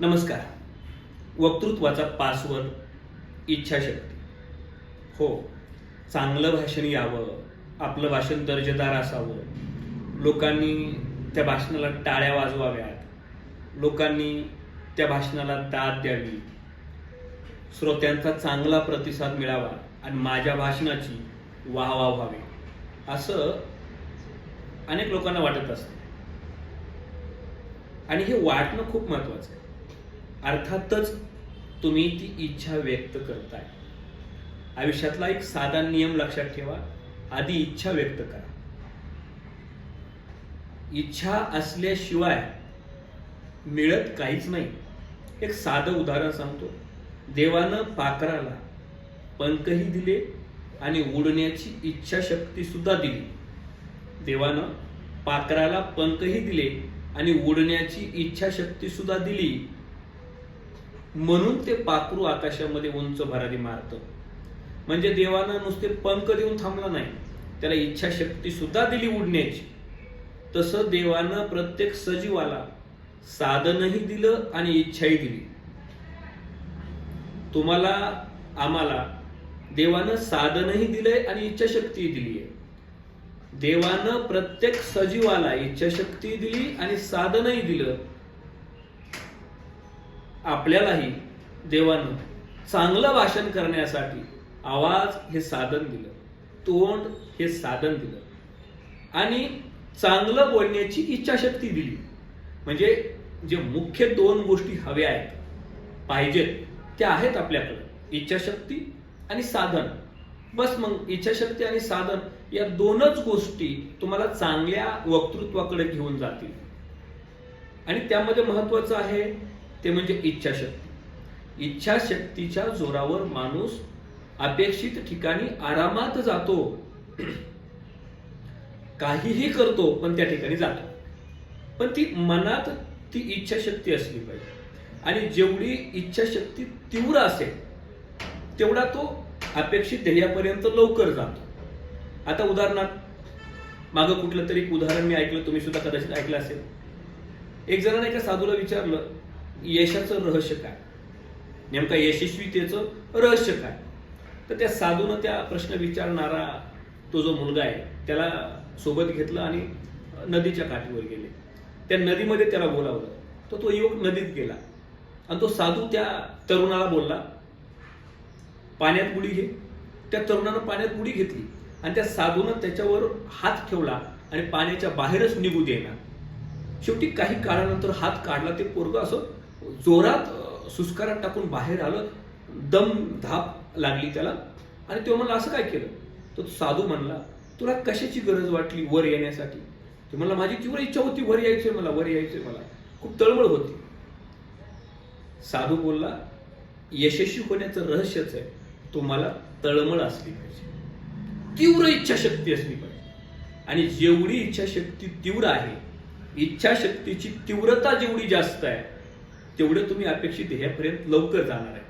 नमस्कार. वक्तृत्वाचा पासवर्ड इच्छाशक्ती. हो चांगलं भाषण यावं आपलं भाषण दर्जेदार असावं. लोकांनी त्या भाषणाला टाळ्या वाजवाव्यात. लोकांनी त्या भाषणाला दाद द्यावी. श्रोत्यांचा चांगला प्रतिसाद मिळावा आणि माझ्या भाषणाची वाहवा व्हावी. असं अनेक लोकांना वाटत असतं. आणि हे वाटणं खूप महत्वाचं आहे. अर्थातच तुम्ही ती इच्छा व्यक्त करताय. आयुष्यातला एक साधा नियम लक्षात ठेवा. आधी इच्छा व्यक्त करा. इच्छा असल्याशिवाय मिळत काहीच नाही. एक साधं उदाहरण सांगतो. देवानं पाखराला पंखही दिले आणि उडण्याची इच्छाशक्ती सुद्धा दिली. देवानं पाखराला पंखही दिले आणि उडण्याची इच्छाशक्ती सुद्धा दिली. म्हणून ते पाखरू आकाशामध्ये उंच भरारी मारतं. म्हणजे देवानं नुसते पंख देऊन थांबलं नाही. त्याला इच्छाशक्ती सुद्धा दिली उडण्याची. तसं देवानं प्रत्येक सजीवाला साधनही दिलं आणि इच्छाही दिली. तुम्हाला आम्हाला देवानं साधनही दिलंय आणि इच्छाशक्तीही दिली आहे देवानं प्रत्येक सजीवाला इच्छाशक्ती दिली आणि साधनही दिलं आपल्यालाही देवानं चांगलं भाषण करण्यासाठी आवाज हे साधन दिलं. तोंड हे साधन दिलं. आणि चांगलं बोलण्याची इच्छाशक्ती दिली. म्हणजे जे मुख्य दोन गोष्टी हव्या आहेत पाहिजेत त्या आहेत आपल्याकडे. इच्छाशक्ती आणि साधन. बस मग इच्छाशक्ती आणि साधन या दोनच गोष्टी तुम्हाला चांगल्या वक्तृत्वाकडे घेऊन जातील. आणि त्यामध्ये महत्वाचं आहे ते म्हणजे इच्छाशक्ती. इच्छाशक्तीच्या जोरावर माणूस अपेक्षित ठिकाणी आरामात जातो. काहीही करतो पण त्या ठिकाणी जातो. पण ती मनात ती इच्छाशक्ती असली पाहिजे. आणि जेवढी इच्छाशक्ती तीव्र असेल तेवढा तो अपेक्षित ध्येयापर्यंत लवकर जातो. आता उदाहरणार्थ मागं कुठलं तरी एक उदाहरण मी ऐकलं तुम्ही सुद्धा कदाचित ऐकलं असेल. एक जणांना एका साधूला विचारलं यशाचं रहस्य काय? नेमका यशस्वीतेचं रहस्य काय? तर त्या साधूनं त्या प्रश्न विचारणारा तो जो मुलगा आहे त्याला सोबत घेतलं आणि नदीच्या काठीवर गेले. त्या नदीमध्ये त्याला बोलावलं. तर तो युवक नदीत गेला. आणि तो साधू त्या तरुणाला बोलला पाण्यात बुडी घे. त्या तरुणानं पाण्यात बुडी घेतली आणि त्या साधूनं त्याच्यावर हात ठेवला आणि पाण्याच्या बाहेरच निघू देणार शेवटी काही काळानंतर हात काढला ते पोरग असं जोरात सुस्कारात टाकून बाहेर आलं दम धाप लागली त्याला. आणि तो म्हणला असं काय केलं? तर तो साधू म्हणला तुला कशाची गरज वाटली वर येण्यासाठी? तो म्हणला माझी तीव्र इच्छा होती वर यायचंय मला वर यायचंय मला. खूप तळमळ होती. साधू बोलला यशस्वी होण्याचं रहस्यच आहे. तुम्हाला तळमळ असली पाहिजे. तीव्र इच्छाशक्ती असली पाहिजे. आणि जेवढी इच्छाशक्ती तीव्र आहे इच्छाशक्तीची तीव्रता जेवढी जास्त आहे तेवढं तुम्ही अपेक्षित ध्येयापर्यंत लवकर जाणार आहे.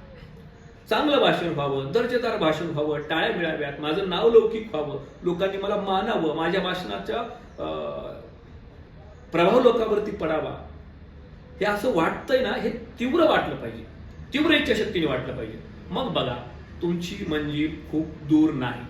चांगलं भाषण व्हावं दर्जेदार भाषण व्हावं टाळ्या मिळाव्यात माझं नाव लौकिक व्हावं लोकांनी मला मानावं माझ्या भाषणाच्या अं, प्रभाव लोकांवरती पडावा. हे असं वाटतंय ना हे तीव्र वाटलं पाहिजे. तीव्र इच्छाशक्तीने वाटलं पाहिजे. मग बघा तुमची मंजिल खूप दूर नाही.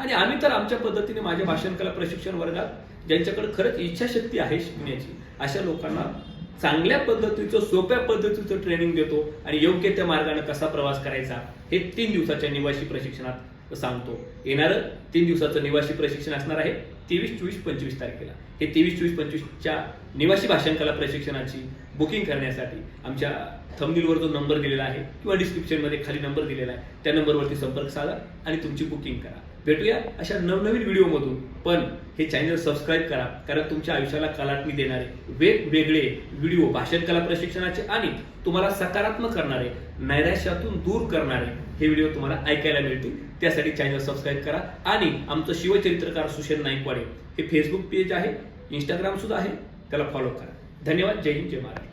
आणि आम्ही तर आमच्या पद्धतीने माझ्या भाषण कला प्रशिक्षण वर्गात ज्यांच्याकडे खरंच इच्छाशक्ती आहे शिकण्याची अशा लोकांना चांगल्या पद्धतीचं सोप्या पद्धतीचं ट्रेनिंग देतो आणि योग्य त्या मार्गाने कसा प्रवास करायचा हे तीन दिवसाच्या निवासी प्रशिक्षणात सांगतो. येणारं तीन दिवसाचं निवासी प्रशिक्षण असणार आहे तेवीस चोवीस पंचवीस तारखेला. हे तेवीस चोवीस पंचवीसच्या निवासी भाषांकला प्रशिक्षणाची बुकिंग करण्यासाठी आमच्या थंबनीलवर जो नंबर दिलेला आहे किंवा डिस्क्रिप्शनमध्ये खाली नंबर दिलेला आहे त्या नंबरवरती संपर्क साधा आणि तुमची बुकिंग करा. भेटूया अशा नवनवीन व्हिडिओमधून. पण हे चॅनल सबस्क्राईब करा कारण तुमच्या आयुष्याला कलाटणी देणारे वेगवेगळे व्हिडिओ भाषण कला प्रशिक्षणाचे आणि तुम्हाला सकारात्मक करणारे नैराश्यातून दूर करणारे हे व्हिडिओ तुम्हाला ऐकायला मिळतील. त्यासाठी चॅनल सबस्क्राईब करा आणि आमचं शिवचरित्रकार सुशेन नाईकवाडे हे फेसबुक पेज आहे इंस्टाग्राम सुद्धा आहे त्याला फॉलो करा. धन्यवाद. जय हिंद जय महाराज